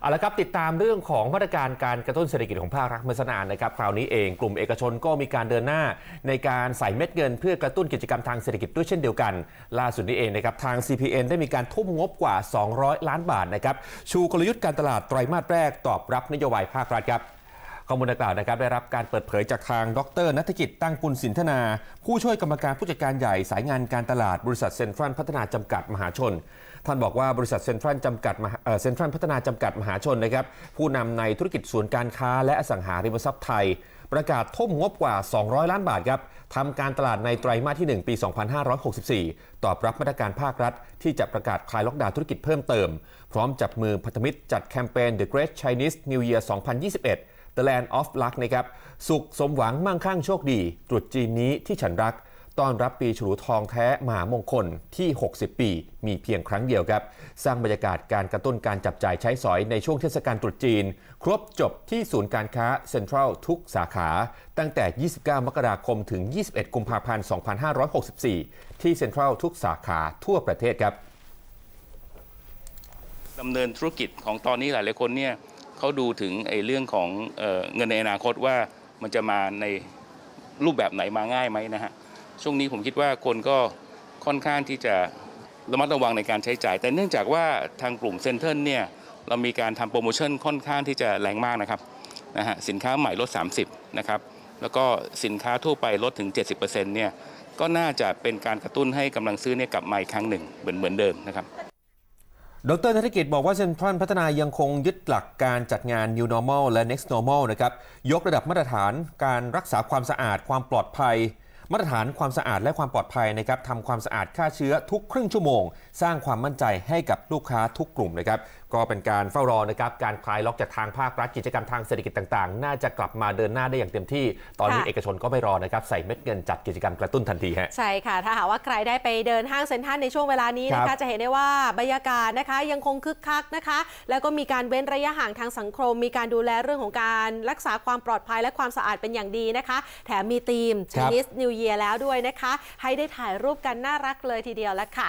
เอาละครับติดตามเรื่องของมาตรการการกระตุ้นเศรษฐกิจของภาครัฐเมื่อสนานนะครับคราวนี้เองกลุ่มเอกชนก็มีการเดินหน้า ในการใส่เม็ดเงิน เพื่อกระตุ้นกิจกรรมทางเศรษฐกิจด้วยเช่นเดียวกัน ล่าสุดนี้เองนะครับทาง CPN ได้มีการทุ่มงบกว่า 200 ล้านบาทนะครับชูกลยุทธ์การตลาดไตรมาสแรกตอบรับนโยบายภาครัฐครับ ข้อมูลดังกล่าวนะครับได้รับการเปิดเผยจากทางดรนัฐกิจตั้งปุณสินธนา ผู้ช่วยกรรมการผู้จัดการใหญ่สายงานการตลาดบริษัทเซ็นทรัลพัฒนาจำกัดมหาชน ท่านบอกว่าบริษัทเซ็นทรัลจำกัดเอ่อเซ็นทรัลพัฒนาจำกัดมหาชนนะครับผู้นำในธุรกิจส่วนการค้า และอสังหาริมทรัพย์ไทย ประกาศทุ่มงบกว่า 200 ล้านบาทครับทำการตลาดในไตรมาสที่ 1 ปี 2564 ตอบรับมาตรการภาครัฐ ที่จะประกาศคลายล็อกดาวน์ธุรกิจเพิ่มเติม พร้อมจับมือพันธมิตรจัดแคมเปญ The Great Chinese New Year 2021 The Land of Luck นะครับ สุขสมหวังมั่งคั่งโชคดีตรุษจีนนี้ที่ฉันรัก ต้อนรับปีฉลูทองแท้มหามงคลที่ 60 ปี มีเพียงครั้งเดียวครับ สร้างบรรยากาศการกระตุ้นการจับจ่ายใช้สอยในช่วงเทศกาลตรุษจีน ครบจบที่ศูนย์การค้าเซ็นทรัลทุกสาขา ตั้งแต่ 29 มกราคมถึง 21 กุมภาพันธ์ 2564 ที่เซ็นทรัลทุกสาขาทั่วประเทศครับดำเนินธุรกิจของตอนนี้หลายๆคนเนี่ย เขาดูถึงไอ้เรื่องของเออเงินในอนาคตว่ามันจะมาในรูปแบบไหนมาง่ายไหมนะฮะช่วงนี้ผมคิดว่าคนก็ค่อนข้างที่จะระมัดระวังในการใช้จ่าย แต่เนื่องจากว่าทางกลุ่มเซ็นเตอร์เนี่ยเรามีการทำโปรโมชั่นค่อนข้างที่จะแรงมากนะครับนะฮะสินค้าใหม่ลด 30นะครับแล้วก็สินค้าทั่วไปลดถึง 70%เนี่ยก็น่าจะเป็นการกระตุ้นให้กำลังซื้อเนี่ยกลับมาอีกครั้งหนึ่งเหมือนเหมือนเดิมนะครับ ดรธนกิจบอกว่าเซ็นทรัลพัฒนายังคงยึดหลักการจัดงาน New Normal และ Next Normal นะครับ ยกระดับมาตรฐานการรักษาความสะอาดความปลอดภัย มาตรฐานความสะอาดและความปลอดภัยนะครับทำความสะอาดฆ่าเชื้อทุกครึ่งชั่วโมง สร้างความมั่นใจให้กับลูกค้าทุกกลุ่มนะครับ ก็เป็นการเฝ้ารอนะครับการคลายล็อกจากทางภาครัฐกิจกรรมทางเศรษฐกิจต่างๆ น่าจะกลับมาเดินหน้าได้อย่างเต็มที่ ตอนนี้ค่ะเอกชนก็ไม่รอนะครับใส่เม็ดเงินจัดกิจกรรมกระตุ้นทันทีฮะใช่ค่ะ ถ้าหากว่าใครได้ไปเดินห้างเซ็นทรัลในช่วงเวลานี้นะครัคะบจะเห็นได้ว่าบรรยากาศนะคะยังคงคึกคักนะคะ แล้วก็มีการเว้นระยะห่างทางสังคม มีการดูแลเรื่องของการรักษาความปลอดภัยและความสะอาดเป็นอย่างดีนะคะ แถมมีธีม Chinese New Year แล้วด้วยนะคะ ให้ได้ถ่ายรูปกันน่ารักเลยทีเดียวแล้วค่ะ